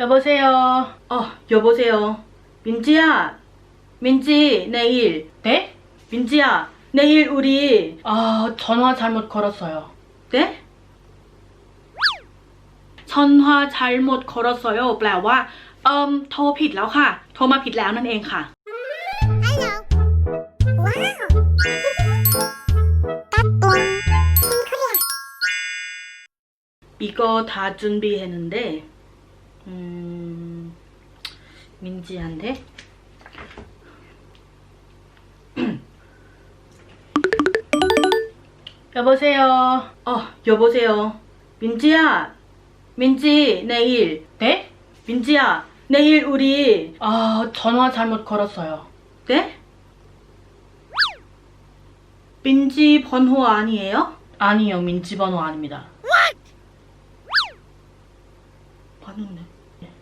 여보세요. 어, 여보세요. 민지야. 민지, 내일. 네? 민지야, 내일 우리. 아, 전화 잘못 걸었어요. 네? ชอนฮวาใช้หมดคอรสโยแปลว่า เอิมโทรผิดแล้วค่ะ โทรมาผิดแล้วนั่นเองค่ะ Hello. Wow. 따뚱. 싱크리야. 이거 다 준비했는데, 음, 민지한테? 여보세요. 어, 여보세요. 민지야. 민지, 내일. 네? 민지야, 내일 우리. 아, 전화 잘못 걸었어요. 네? 민지 번호 아니에요? 아니요, 민지 번호 아닙니다. 번호네.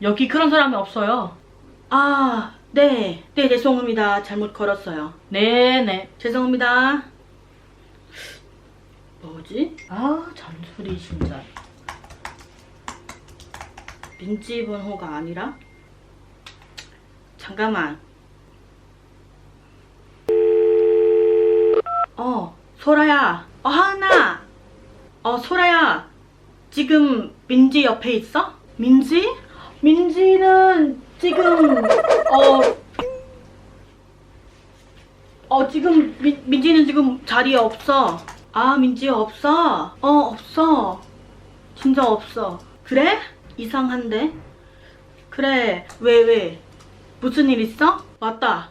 여기 그런 사람이 없어요. 아, 네. 네, 죄송합니다. 잘못 걸었어요. 네네. 죄송합니다. 뭐지? 아, 잔소리 진짜. 민지 번호가 아니라? 잠깐만. 어, 소라야. 어, 하은아. 어, 소라야. 지금 민지 옆에 있어? 민지? 민지는 지금, 어, 어, 지금, 민, 민지는 지금 자리에 없어. 아, 민지 없어? 어, 없어. 진짜 없어. 그래? 이상한데? 그래, 왜, 왜? 무슨 일 있어? 맞다.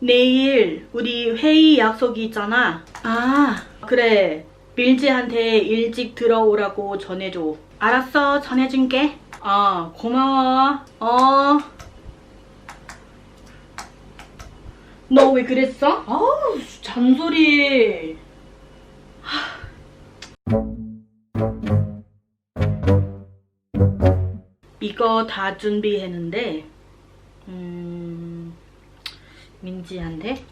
내일 우리 회의 약속이 있잖아. 아, 그래. 밀지한테 일찍 들어오라고 전해줘. 알았어, 전해줄게. 아, 고마워. 어. 너 왜 그랬어? 아우, 잔소리. 이거 다 준비했는데, 음, 민지한테?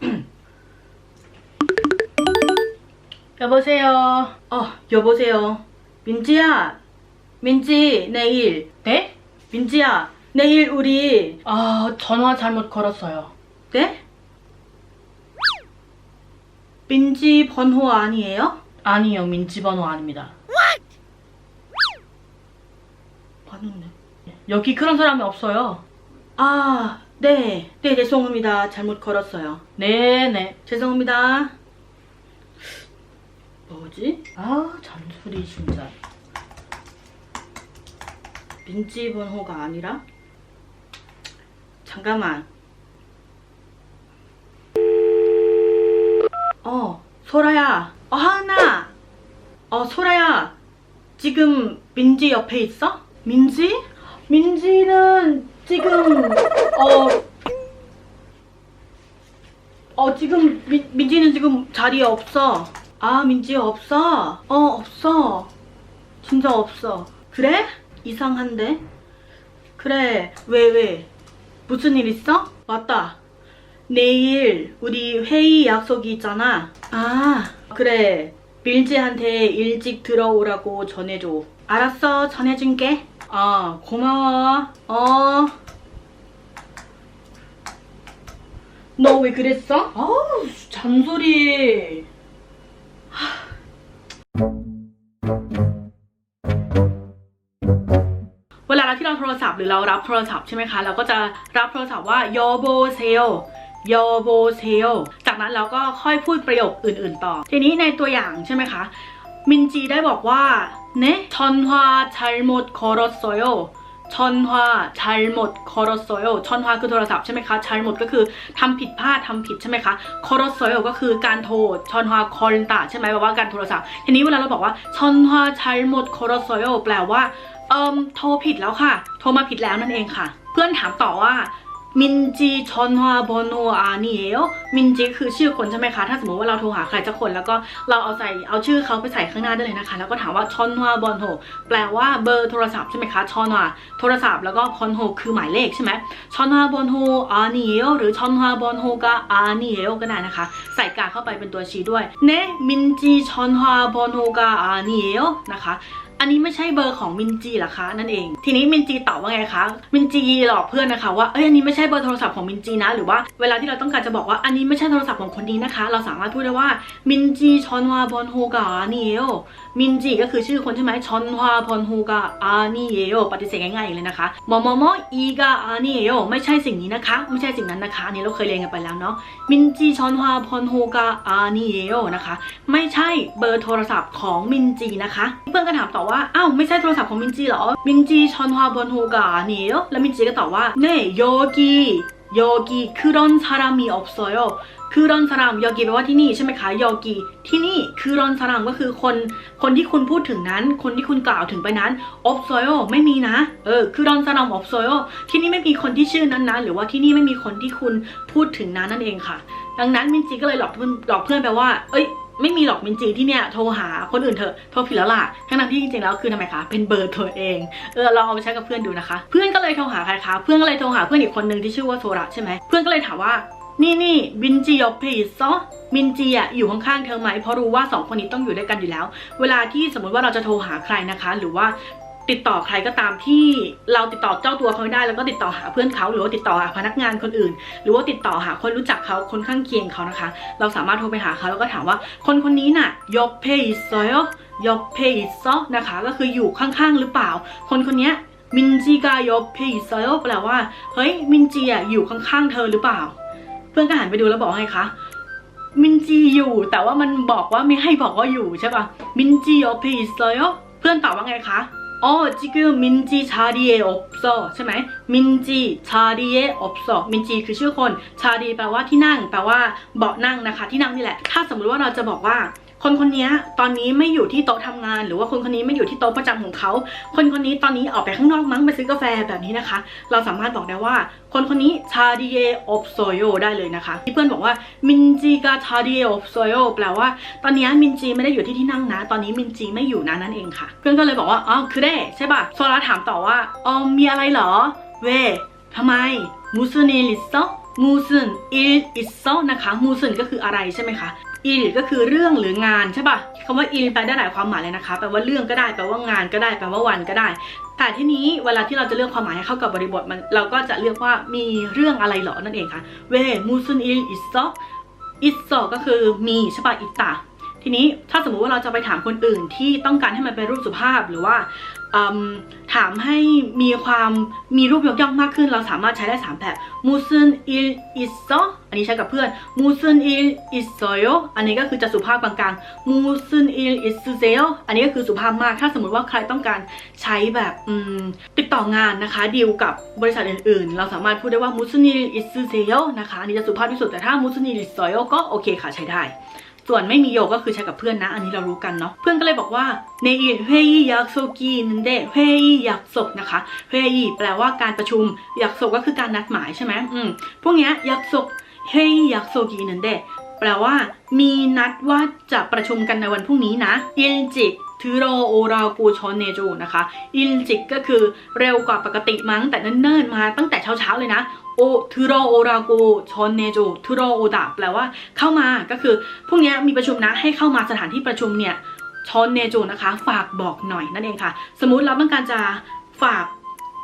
여보세요. 어, 여보세요. 민지야. 민지, 내일. 네? 민지야, 내일 우리. 아, 전화 잘못 걸었어요. 네? 민지 번호 아니에요? 아니요, 민지 번호 아닙니다. 번호네. 여기 그런 사람이 없어요. 아, 네. 네, 죄송합니다. 잘못 걸었어요. 네네. 죄송합니다. 뭐지? 아, 잔소리 진짜. 민지 번호가 아니라? 잠깐만. 어, 소라야. 어, 하은아. 어, 소라야. 지금 민지 옆에 있어? 민지? 민지는 지금, 어, 어, 지금, 민, 민지는 지금 자리에 없어. 아, 민지 없어? 어, 없어. 진짜 없어. 그래? 이상한데? 그래, 왜, 왜? 무슨 일 있어? 맞다. 내일 우리 회의 약속이 있잖아. 아, 그래. 밀지한테 일찍 들어오라고 전해줘. 알았어, 전해줄게. 아, 고마워. 어. 너 왜 그랬어? 아우, 잔소리. เวลาที่เราโทรศัพท์หรือเรารับโทรศัพท์ใช่ไหมคะ เราก็จะรับโทรศัพท์ว่าโยโบเซลโยโบเซลจากนั้นเราก็ค่อยพูดประโยคอื่น ๆ ต่อ ทีนี้ในตัวอย่างใช่ไหมคะ มินจีได้บอกว่าเนะชอนฮวาชัลหมดคอรสโซโย ชอนฮวาชัลหมดคอรสโซโยชอนฮวาคือโทรศัพท์ใช่ไหมคะชัลหมดก็คือทำผิดพลาดทำผิดใช่ไหมคะคอรสโซโยก็คือการโทรชอนฮวาคอลตาใช่ไหมแปลว่าการโทรศัพท์ ทีนี้เวลาเราบอกว่าชอนฮวาชัลหมดคอรสโซโยแปลว่าเอิมโทรผิดแล้วค่ะ โทรมาผิดแล้วนั่นเองค่ะ เพื่อนถามต่อว่า มินจีชอนฮวาบอนโนอานี่เอลมินจีคือชื่อคนใช่ไหมคะ ถ้าสมมติว่าเราโทรหาใครสักคน แล้วก็เราเอาใส่เอาชื่อเขาไปใส่ข้างหน้าได้เลยนะคะ แล้วก็ถามว่าชอนฮวาบอนโฮแปลว่าเบอร์โทรศัพท์ใช่ไหมคะชอนฮวาโทรศัพท์แล้วก็คอนโฮคือหมายเลขใช่ไหมชอนฮวาบอนโฮอานี่เอลหรือชอนฮวาบอนโฮกาอานี่เอลก็ได้นะคะ ใส่กาเข้าไปเป็นตัวชี้ด้วยเนมินจีชอนฮวาบอนโฮกาอานี่เอลนะคะ อันนี้ไม่ใช่เบอร์ของมินจีหรอคะนั่นเอง ทีนี้มินจีตอบว่าไงคะ มินจีหลอกเพื่อนนะคะว่าเอ้ยอันนี้ไม่ใช่เบอร์โทรศัพท์ของมินจีนะ หรือว่าเวลาที่เราต้องการจะบอกว่าอันนี้ไม่ใช่โทรศัพท์ของคนนี้นะคะ เราสามารถพูดได้ว่ามินจีชอนวาบอนโฮกาอานี่เอโอ มินจีก็คือชื่อคนใช่ไหมชอนฮวาบอนโฮกาอานีเอโอปฏิเสธง่ายๆเลยนะคะมอมอมออีกาอานีเอโอไม่ใช่สิ่งนี้นะคะ ไม่ใช่สิ่งนั้นนะคะนนี้เราเคยเรียนกันไปแล้วเนาะมินจีชอนฮวาบอนโฮกาอานีเอโอนะคะไม่ใช่เบอร์โทรศัพท์ของมินจีนะคะ เพื่อนก็ถามต่อว่าอ้าวไม่ใช่โทรศัพท์ของมินจีหรอมินจีชอนฮวาบอนฮูกาเนียวแล้วมินจีก็ตอบว่าเน่โยกี โยกีคือรอนซารามีอบโซโยคือรอนซารามยอกีแปลว่าที่นี่ใช่ไหมคะยอกีที่นี่คือรอนซารามก็คือคนคนที่คุณพูดถึงนั้น คนที่คุณกล่าวถึงไปนั้นอบโซโยไม่มีนะเออคือรอนซารามอบโซโยที่นี่ไม่มีคนที่ชื่อนั้นนะหรือว่าที่นี่ไม่มีคนที่คุณพูดถึงนั้นนั่นเองค่ะ ดังนั้นมินจีก็เลยหลอกเพื่อนหลอกเพื่อนไปว่า เอ้ย ไม่มีหรอกมินจีที่เนี่ยโทรหาคนอื่นเถอะโทรผิดแล้วล่ะทั้งนั้นที่จริงๆแล้วคือทำไมคะเป็นเบอร์ตัวเองเออลองเอาไปใช้กับเพื่อนดูนะคะ เพื่อนก็เลยโทรหาใครคะเพื่อนก็เลยโทรหาเพื่อนอีกคนนึงที่ชื่อว่าโซระใช่ไหมเพื่อนก็เลยถามว่านี่นี่บินจียอเพย์ซอมินจีอะอยู่ข้างๆเธอไหมเพราะรู้ว่าสองคนนี้ต้องอยู่ด้วยกันอยู่แล้ว เวลาที่สมมติว่าเราจะโทรหาใครนะคะ หรือว่า ติดต่อใครก็ตามที่เราติดต่อเจ้าตัวเขาไม่ได้แล้วก็ติดต่อหาเพื่อนเขาหรือว่าติดต่อหาพนักงานคนอื่น หรือว่าติดต่อหาคนรู้จักเขาคนข้างเคียงเขานะคะ เราสามารถโทรไปหาเขาแล้วก็ถามว่า คนคนนี้น่ะยกเพย์ซอยยกเพย์ซอนะคะ ก็คืออยู่ข้างๆหรือเปล่า คนคนนี้มินจีกายกเพย์ซอยแปลว่าเฮ้ยมินจีอะอยู่ข้างๆเธอหรือเปล่า เพื่อนก็หันไปดูแล้วบอกให้คะมินจีอยู่แต่ว่ามันบอกว่าไม่ให้บอกว่าอยู่ใช่ปะมินจียกเพย์ซอยเพื่อนตอบว่าไงคะ อ๋อ지금민지자리에없어ใช่ไหมมินจี자리에없어มินจีคือชื่อคนชาดีแปลว่าที่นั่ง แปลว่าเบาะนั่งนะคะ ที่นั่งนี่แหละ ถ้าสมมุติว่าเราจะบอกว่า คนคนนี้ตอนนี้ไม่อยู่ที่โต๊ะทำงาน หรือว่าคนคนนี้ไม่อยู่ที่โต๊ะประจำของเขา คนคนนี้ตอนนี้ออกไปข้างนอกมั้งไปซื้อกาแฟแบบนี้นะคะ เราสามารถบอกได้ว่า คนคนนี้ชาดีเออบโซโยได้เลยนะคะที่เพื่อนบอกว่ามินจีกาชาดีเออบโซโยแปลว่า ตอนนี้มินจีไม่ได้อยู่ที่ที่นั่งนะ ตอนนี้มินจีไม่อยู่นะนั่นเองค่ะ เพื่อนก็เลยบอกว่าอ๋อคือได้ใช่ป่ะโซลาถามต่อว่าอ๋อมีอะไรเหรอ เวทำไมมูซึนิลิซมูซึนอิลิซนะคะมูซึนก็คืออะไรใช่ไหมคะ อิลก็คือเรื่องหรืองานใช่ป่ะคำว่าอิลแปลได้หลายความหมายเลยนะคะแปลว่าเรื่องก็ได้แปลว่างานก็ได้แปลว่าวันก็ได้ แต่ที่นี้เวลาที่เราจะเลือกความหมายให้เข้ากับบริบทมันเราก็จะเลือกว่ามีเรื่องอะไรหรอนั่นเองค่ะเวมูซุนอิลอิสซอกอิสซอกก็คือมีใช่ป่ะอิตา ทีนี้ถ้าสมมุติว่าเราจะไปถามคนอื่นที่ต้องการให้มันเป็นรูปสุภาพหรือว่าถามให้มีความมีรูปยกย่องมากขึ้น เราสามารถใช้ได้ 3 แบบมูซึนอิลอิสซอันนี้ใช้กับเพื่อนมูซึนอิลอิสซอยอันนี้ก็คือจะสุภาพกลางๆมูซึนอิลอิสเซลอันนี้ก็คือสุภาพมากถ้าสมมติว่าใครต้องการใช้แบบติดต่องานนะคะดีลกับบริษัทอื่นๆ เราสามารถพูดได้ว่ามูซึนอิลอิสเซลนะคะอันนี้จะสุภาพที่สุดแต่ถ้ามูซึนอิลอิสซอยก็โอเคค่ะใช้ได้ ส่วนไม่มีโยก็คือใช้กับเพื่อนนะ อันนี้เรารู้กันเนาะเพื่อนก็เลยบอกว่าในอีเฮยี่ยักโซกีนันเดเฮยี่ยักศกนะคะเฮยแปลว่าการประชุมยักศกก็คือการนัดหมายใช่ไหมอืมพวกเนี้ยยักศกเฮยี่ยักโซกีนันเดแปลว่า มีนัดว่าจะประชุมกันในวันพรุ่งนี้นะยินจิ ถือโรโอรากูชอนเนจูนะคะอินจิกก็คือเร็วกว่าปกติมั้งแต่เนิ่นๆมาตั้งแต่เช้าๆเลยนะโอทูโรโอราโกชอนเนจูทูโรโอดาแปลว่าเข้ามาก็คือพวกนี้มีประชุมนะให้เข้ามาสถานที่ประชุมเนี่ยชอนเนจูนะคะ ฝากบอกหน่อยนั่นเองค่ะ สมมุติเราต้องการจะฝาก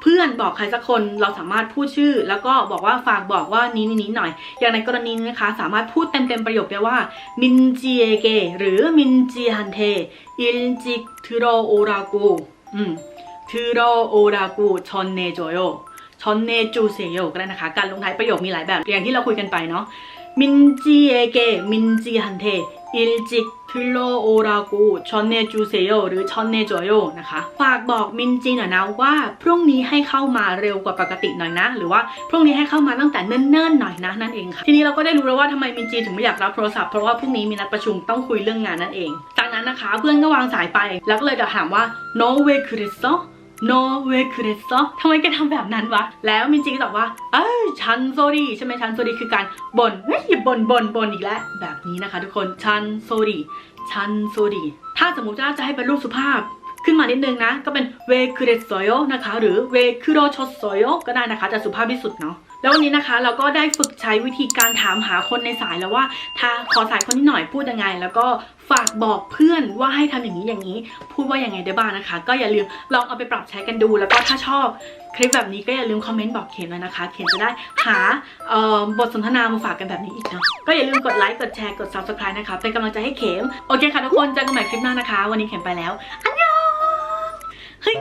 เพื่อนบอกใครสักคนเราสามารถพูดชื่อ แล้วก็บอกว่าฝากบอกว่านี้นี้นี้หน่อย อย่างในกรณีนี้นะคะ สามารถพูดเต็มเต็มประโยคได้ว่ามินจีเอเกหรือมินจีฮันเทอินจิกทูโรโอราโกอืมทูโรโอราโกชอนเนโจโยชอนเนจูเซโยก็ได้นะคะ การลงท้ายประโยคมีหลายแบบ อย่างที่เราคุยกันไปเนาะมินจีเอเกมินจีฮันเท อิลจิกทูโรโอรากูชอนเนจูเซโยหรือชอนเนโจโยนะคะ ฝากบอกมินจีหน่อยนะว่า พรุ่งนี้ให้เข้ามาเร็วกว่าปกติหน่อยนะ หรือว่าพรุ่งนี้ให้เข้ามาตั้งแต่เนิ่นๆหน่อยนะนั่นเองค่ะ ทีนี้เราก็ได้รู้แล้วว่าทำไมมินจีถึงไม่อยากรับโทรศัพท์เพราะว่าพรุ่งนี้มีนัดประชุมต้องคุยเรื่องงานนั่นเอง จากนั้นนะคะ เพื่อนก็วางสายไป แล้วก็เลยจะถามว่า no way 그랬어 no way คือเดซทำไมแกทำแบบนั้นวะ แล้วมินจิก็ตอบว่า เอ้ยฉันโซดีใช่ไหมฉันโซดีคือการบน่นเฮ้ยบ่นบ่นบ่นอีกแล้วแบบนี้นะคะทุกคนฉันโซดีฉันโซดีถ้าสมมติว่าจะให้เป็นรูปสุภาพขึ้นมานิดนึงนะ ก็เป็นเวคุเรโซโยนะคะ หรือเวคุโรชโซโยก็ได้นะคะจะสุภาพที่สุดเนาะ แล้ววันนี้นะคะเราก็ได้ฝึกใช้วิธีการถามหาคนในสายแล้วว่า ถ้าขอสายคนที่หน่อยพูดยังไง แล้วก็ฝากบอกเพื่อนว่าให้ทำอย่างนี้อย่างนี้ พูดว่าอยังไงได้บ้างนะคะ ก็อย่าลืมลองเอาไปปรับใช้กันดู แล้วก็ถ้าชอบคลิปแบบนี้ก็อย่าลืมคอมเมนต์บอกเขียนไว้นะคะ เขียนจะได้หาบทสนทนามาฝากกันแบบนี้อีกเนาะก็อย่าลืมกดไลค์กดแชร์กด subscribe นะคะเป็นกำลังใจให้เข็มโอเคค่ะทุกคนเจอกันใหม่คลิปหน้านะคะ วันนี้เข็มไปแล้วอันยองเฮ้ย